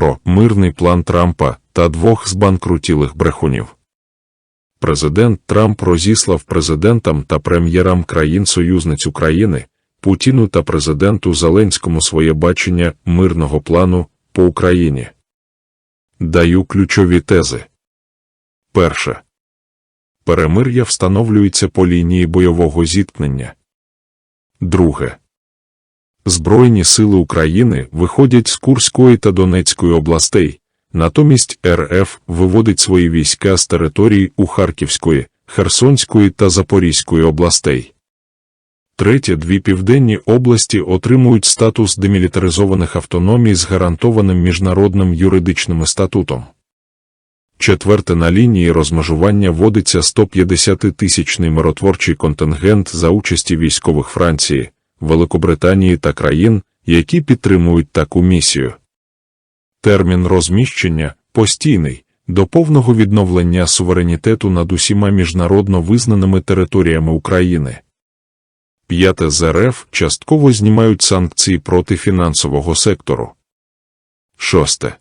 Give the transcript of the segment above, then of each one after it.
про мирний план Трампа та двох збанкрутілих брехунів. Президент Трамп розіслав президентам та прем'єрам країн-союзниць України, Путіну та президенту Зеленському своє бачення мирного плану по Україні. Даю ключові тези. Перше. Перемир'я встановлюється по лінії бойового зіткнення. Друге. Збройні сили України виходять з Курської та Донецької областей, натомість РФ виводить свої війська з територій у Харківської, Херсонської та Запорізької областей. Третє, дві південні області отримують статус демілітаризованих автономій з гарантованим міжнародним юридичним статутом. Четверте, на лінії розмежування вводиться 150-тисячний миротворчий контингент за участі військових Франції, Великобританії та країн, які підтримують таку місію. Термін розміщення постійний до повного відновлення суверенітету над усіма міжнародно визнаними територіями України. П'яте з РФ частково знімають санкції проти фінансового сектору. Шосте.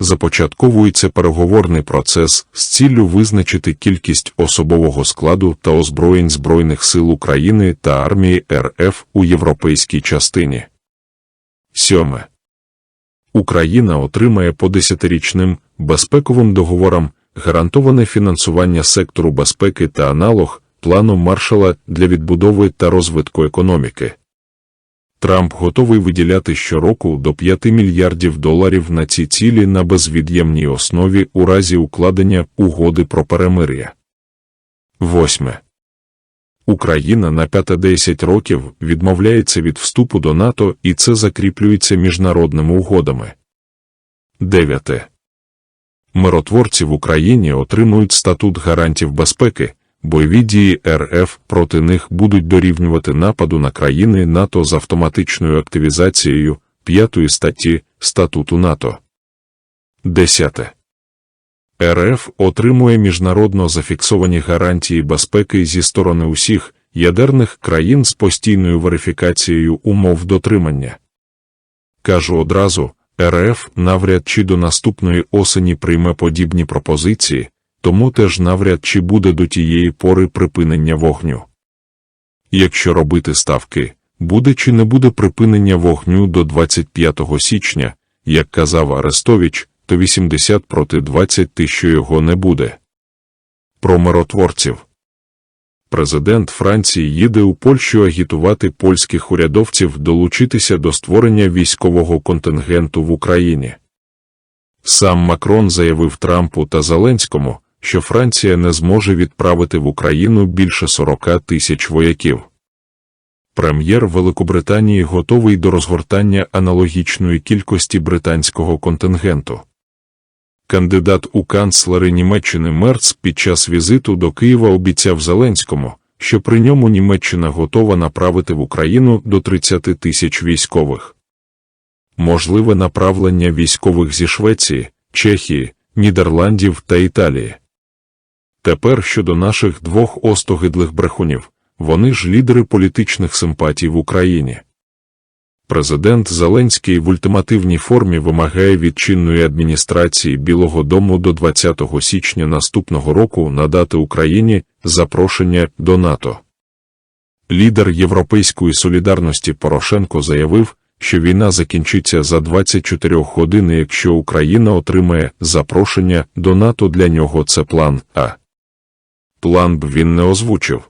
Започатковується переговорний процес з ціллю визначити кількість особового складу та озброєнь Збройних сил України та армії РФ у європейській частині. Сьоме. Україна отримає по десятирічним безпековим договорам гарантоване фінансування сектору безпеки та аналог плану маршала для відбудови та розвитку економіки. Трамп готовий виділяти щороку до 5 мільярдів доларів на ці цілі на безвід'ємній основі у разі укладення угоди про перемир'я. Восьме. Україна на 5-10 років відмовляється від вступу до НАТО і це закріплюється міжнародними угодами. Дев'яте. Миротворці в Україні отримують статут гарантів безпеки, бойові дії РФ проти них будуть дорівнювати нападу на країни НАТО з автоматичною активізацією п'ятої статті Статуту НАТО. 10. РФ отримує міжнародно зафіксовані гарантії безпеки зі сторони усіх ядерних країн з постійною верифікацією умов дотримання. Кажу одразу, РФ навряд чи до наступної осені прийме подібні пропозиції, тому теж навряд чи буде до тієї пори припинення вогню. Якщо робити ставки, буде чи не буде припинення вогню до 25 січня, як казав Арестович, то 80 проти 20 ти, що його не буде. Про миротворців Президент Франції їде у Польщу агітувати польських урядовців долучитися до створення військового контингенту в Україні. Сам Макрон заявив Трампу та Зеленському, що Франція не зможе відправити в Україну більше 40 тисяч вояків. Прем'єр Великобританії готовий до розгортання аналогічної кількості британського контингенту. Кандидат у канцлери Німеччини Мерц під час візиту до Києва обіцяв Зеленському, що при ньому Німеччина готова направити в Україну до 30 тисяч військових. Можливе направлення військових зі Швеції, Чехії, Нідерландів та Італії. Тепер щодо наших двох остогидлих брехунів, вони ж лідери політичних симпатій в Україні. Президент Зеленський в ультимативній формі вимагає від чинної адміністрації Білого Дому до 20 січня наступного року надати Україні запрошення до НАТО. Лідер Європейської солідарності Порошенко заявив, що війна закінчиться за 24 години, якщо Україна отримає запрошення до НАТО для нього це план А. План Б він не озвучив.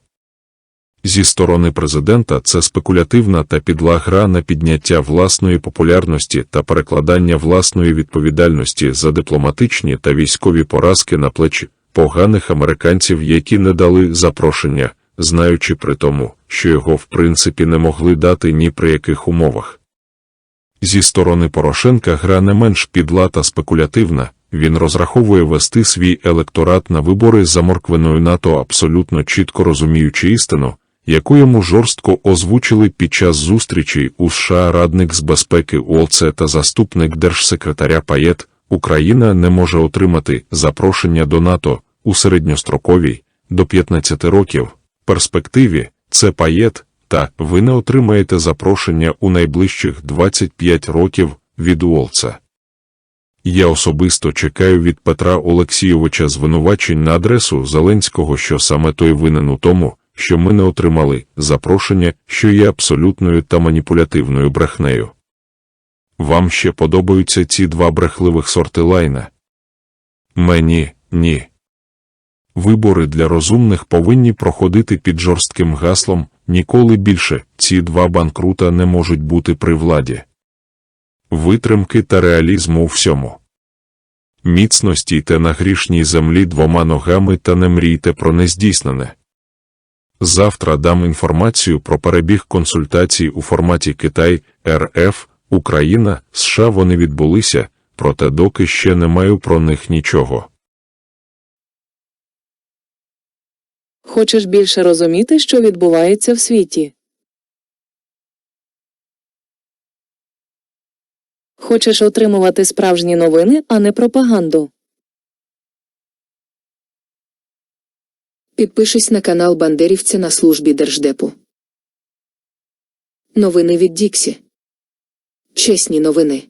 Зі сторони президента це спекулятивна та підла гра на підняття власної популярності та перекладання власної відповідальності за дипломатичні та військові поразки на плечі поганих американців, які не дали запрошення, знаючи при тому, що його в принципі не могли дати ні при яких умовах. Зі сторони Порошенка гра не менш підла та спекулятивна, він розраховує вести свій електорат на вибори за морквиною НАТО, абсолютно чітко розуміючи істину, яку йому жорстко озвучили під час зустрічей у США радник з безпеки УОЦ та заступник держсекретаря Паєт, Україна не може отримати запрошення до НАТО у середньостроковій до 15 років перспективі. Це паєт, та ви не отримаєте запрошення у найближчих 25 років від Уолца. Я особисто чекаю від Петра Олексійовича звинувачень на адресу Зеленського, що саме той винен у тому, що ми не отримали запрошення, що є абсолютною та маніпулятивною брехнею. Вам ще подобаються ці два брехливих сорти лайна? Мені ні. Вибори для розумних повинні проходити під жорстким гаслом ніколи більше ці два банкрута не можуть бути при владі. Витримки та реалізму у всьому. Міцно стійте на грішній землі двома ногами та не мрійте про нездійснене. Завтра дам інформацію про перебіг консультацій у форматі Китай, РФ, Україна, США вони відбулися, проте доки ще не маю про них нічого. Хочеш більше розуміти, що відбувається в світі? Хочеш отримувати справжні новини, а не пропаганду? Підпишись на канал Бандерівця на службі Держдепу. Новини від Діксі. Чесні новини.